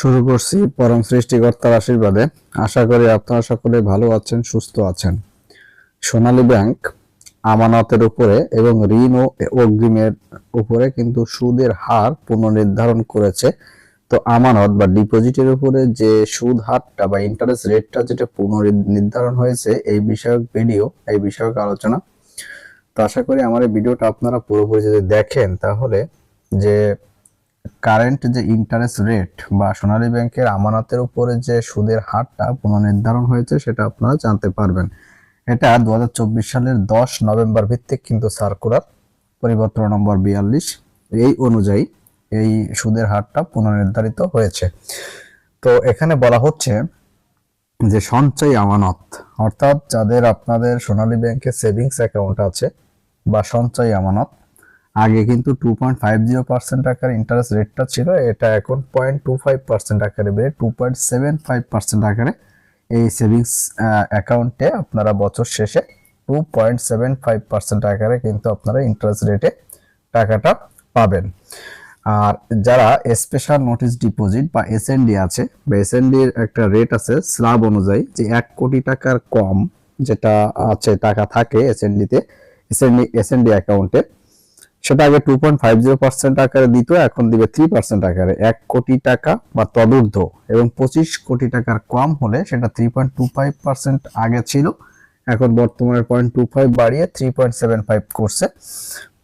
শুরু করছি পরম সৃষ্টিকর্তার আশীর্বাদে। আশা করি আপনারা সকলে ভালো আছেন, সুস্থ আছেন। সোনালী ব্যাংক আমানতের উপরে এবং ঋণ ও অগ্রিমের উপরে কিন্তু সুদের হার পুনর্নির্ধারণ করেছে। তো আমানত বা ডিপোজিটের উপরে যে সুদ হারটা বা ইন্টারেস্ট রেটটা যেটা পুনর্নির্ধারণ হয়েছে, এই বিষয়ক ভিডিও এই বিষয়ক আলোচনা। তো আশা করি আমার এই ভিডিওটা আপনারা পুরোপুরি যদি দেখেন তাহলে যে কারেন্ট যে ইন্টারেস্ট রেট বা সোনালী ব্যাংকের আমানতের উপরে যে সুদের হারটা পুনর্নির্ধারণ হয়েছে, সেটা আপনারা জানতে পারবেন। এটা দু হাজার চব্বিশ সালের দশ নভেম্বর ভিত্তিক কিন্তু সার্কুলার পরিবর্তন নম্বর বিয়াল্লিশ। এই অনুযায়ী এই সুদের হারটা পুনর্নির্ধারিত হয়েছে। তো এখানে বলা হচ্ছে যে সঞ্চয় আমানত, অর্থাৎ যাদের আপনাদের সোনালী ব্যাংকে সেভিংস অ্যাকাউন্ট আছে বা সঞ্চয় আমানত আগে কিন্তু two point five zero percent আকারে ইন্টারেস্ট রেটটা ছিল, এটা এখন পয়েন্ট টু ফাইভ পার্সেন্ট আকারে বেড়ে two point seven five percent আকারে এই সেভিংস অ্যাকাউন্টে আপনারা বছর শেষে two point seven five percent আকারে কিন্তু আপনারা ইন্টারেস্ট রেটে টাকাটা পাবেন। আর যারা স্পেশাল নোটিশ ডিপোজিট বা এসএনডি আছে, বা এসএনডির একটা রেট আছে স্ল্যাব অনুযায়ী যে এক কোটি টাকার কম যেটা আছে, টাকা থাকে এসএনডিতে এসএনডি এসএনডি অ্যাকাউন্টে সেটা আগে টু পয়েন্ট ফাইভ পার্সেন্ট আকারে দিত, এখন দিবে থ্রি পার্সেন্ট আকারে। এক কোটি টাকা বা তদূর্ধ্ব এবং পঁচিশ কোটি টাকার কম হলে সেটা three point two five percent আগে ছিল। এখন বর্তমানে পয়েন্ট টু ফাইভ বাড়িয়ে থ্রি পয়েন্ট সেভেন ফাইভ করছে।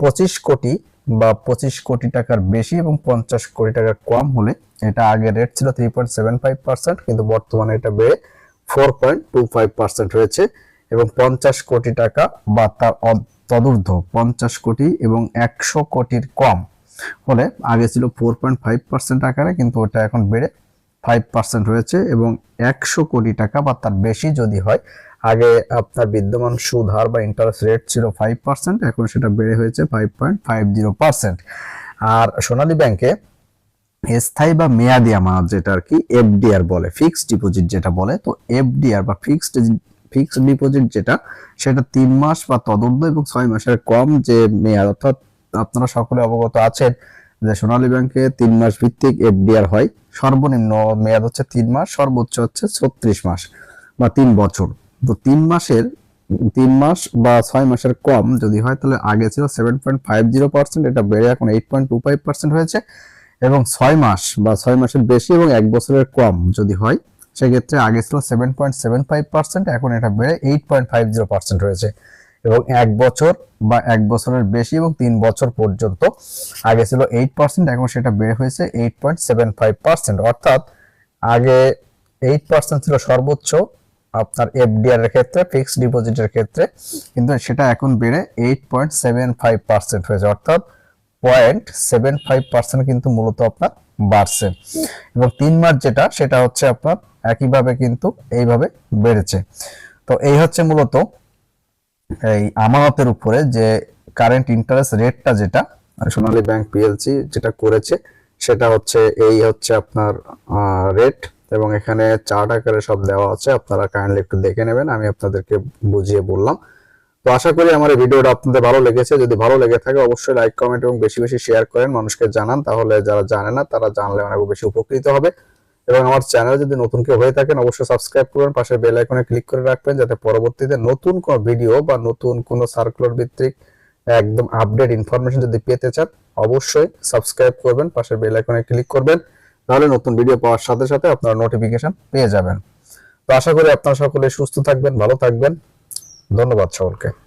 পঁচিশ কোটি বা পঁচিশ কোটি টাকার বেশি এবং পঞ্চাশ কোটি টাকার কম হলে এটা আগে রেট ছিল three point seven five percent কিন্তু বর্তমানে এটা বেড়ে four point two five percent হয়েছে এবং পঞ্চাশ কোটি টাকা বা তার তদূর্ধ্ব পঞ্চাশ কোটি এবং একশো কোটির কম। হলে আগে ছিল ফোর পয়েন্ট ফাইভ পার্সেন্ট আকারে, কিন্তু ওটা এখন বেড়ে ফাইভ পার্সেন্ট হয়েছে এবং একশো কোটি টাকা বা তার বেশি যদি হয়, আগে আপনার বিদ্যমান সুদ, হার বা ইন্টারেস্ট রেট ছিল ফাইভ পার্সেন্ট এখন সেটা বেড়ে হয়েছে five point five zero percent আর সোনালী ব্যাংকে স্থায়ী বা মেয়াদি আমানত যেটা আর কি এফডিআর বলে ফিক্সড ডিপোজিট যেটা বলে, তো এফডিআর বা ফিক্সড ফিক্সড ডিপোজিট যেটা, সেটা তিন মাস বা তদন্ত এবং ছয় মাসের কম যে মেয়াদ, অর্থাৎ আপনারা সকলে অবগত আছেন যে সোনালী ব্যাংকে তিন মাস ভিত্তিক এফডিআর হয়। সর্বনিম্ন মেয়াদ হচ্ছে তিন মাস, সর্বোচ্চ হচ্ছে ছত্রিশ মাস বা তিন বছর। তো তিন মাসের, তিন মাস বা ছয় মাসের কম যদি হয়, তাহলে আগে ছিল seven point five zero percent এটা বেড়ে এখন eight point two five percent হয়েছে। এবং ছয় মাস বা ছয় মাসের বেশি এবং এক বছরের কম যদি হয় সেক্ষেত্রে আগে ছিল seven point seven five percent এখন এটা বেড়ে eight point five zero percent হয়েছে। এবং এক বছর বা এক বছরের বেশি এবং তিন বছর পর্যন্ত আগে ছিল এইট পার্সেন্ট এখন সেটা বেড়ে হয়েছে eight point seven five percent অর্থাৎ আগে এইট পার্সেন্ট ছিল সর্বোচ্চ আপনার এফডিআর এর ক্ষেত্রে ফিক্সড ডিপোজিটের ক্ষেত্রে, কিন্তু সেটা এখন বেড়ে eight point seven five percent হয়েছে। অর্থাৎ পয়েন্ট সেভেন ফাইভ পার্সেন্ট কিন্তু মূলত আপনার বাড়ছে। এবং তিন মাস যেটা, সেটা হচ্ছে আপনার একইভাবে কিন্তু এইভাবে বেড়েছে। তো এই হচ্ছে মূলত এই আমানতের উপরে যে কারেন্ট ইন্টারেস্ট রেটটা যেটা সোনালী ব্যাংক পিএলসি যেটা করেছে, সেটা হচ্ছে এই হচ্ছে আপনার রেট এবং এখানে চার্ট আকারে সব দেওয়া আছে। আপনারা কাইন্ডলি একটু দেখে নেবেন, আমি আপনাদেরকে বুঝিয়ে বললাম। তো আশা করি আমার এই ভিডিওটা আপনাদের ভালো লেগেছে। যদি ভালো লেগে থাকে, অবশ্যই লাইক কমেন্ট এবং বেশি বেশি শেয়ার করেন, মানুষকে জানান। তাহলে যারা জানে না, তারা জানলে অনেক বেশি উপকৃত হবে। এবং আমার চ্যানেল যদি নতুন কেউ হয়ে থাকেন, অবশ্যই সাবস্ক্রাইব করবেন পাশে বেল আইকনে ক্লিক করে রাখবেন, যাতে পরবর্তীতে নতুন কোনো ভিডিও বা নতুন কোনো সার্কুলার ভিত্তিক একদম আপডেট ইনফরমেশন যদি পেতে চান, অবশ্যই সাবস্ক্রাইব করবেন, পাশে বেল আইকনে ক্লিক করবেন। তাহলে নতুন ভিডিও পাওয়ার সাথে সাথে আপনারা নোটিফিকেশন পেয়ে যাবেন। তো আশা করি আপনারা সকলে সুস্থ থাকবেন, ভালো থাকবেন। ধন্যবাদ সকলকে।